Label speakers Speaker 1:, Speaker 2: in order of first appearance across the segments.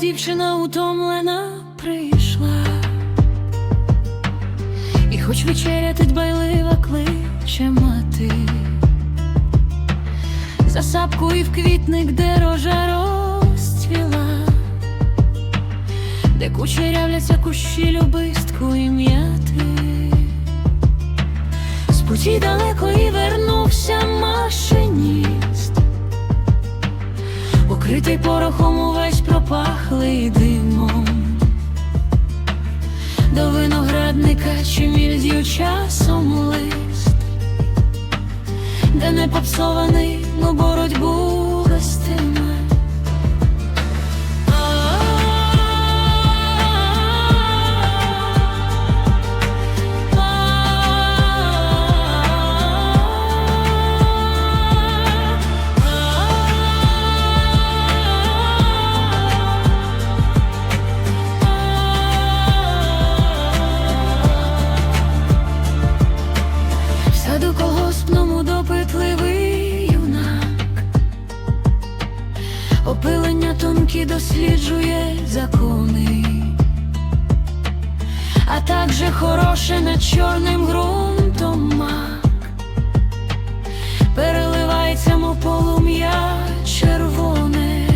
Speaker 1: дівчина утомлена прийшла, і хоч вечеряти дбайлива кличе мати, за сапку і в квітник, де рожа розцвіла, де кучерявляться кущі любистку і м'яти. З путі далеко і вернувся машиніст, укритий порохом увесь пропахлий димом. До виноградника чи мільдю часом лист, де не попсований, но боротьбу тонкі досліджує закони, а також хороше над чорним ґрунтом мак, переливається, мов полум'я червоне.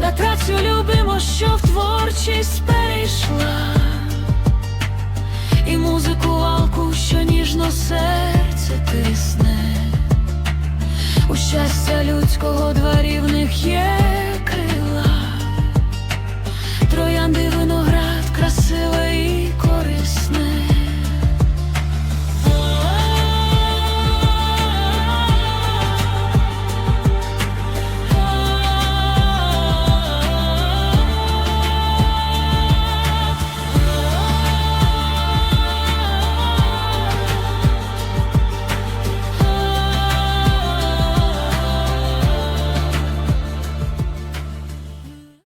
Speaker 1: На працю любимо, що в творчість перейшла і музику алку, що ніжно серце тисне. У щастя людського дворів в них є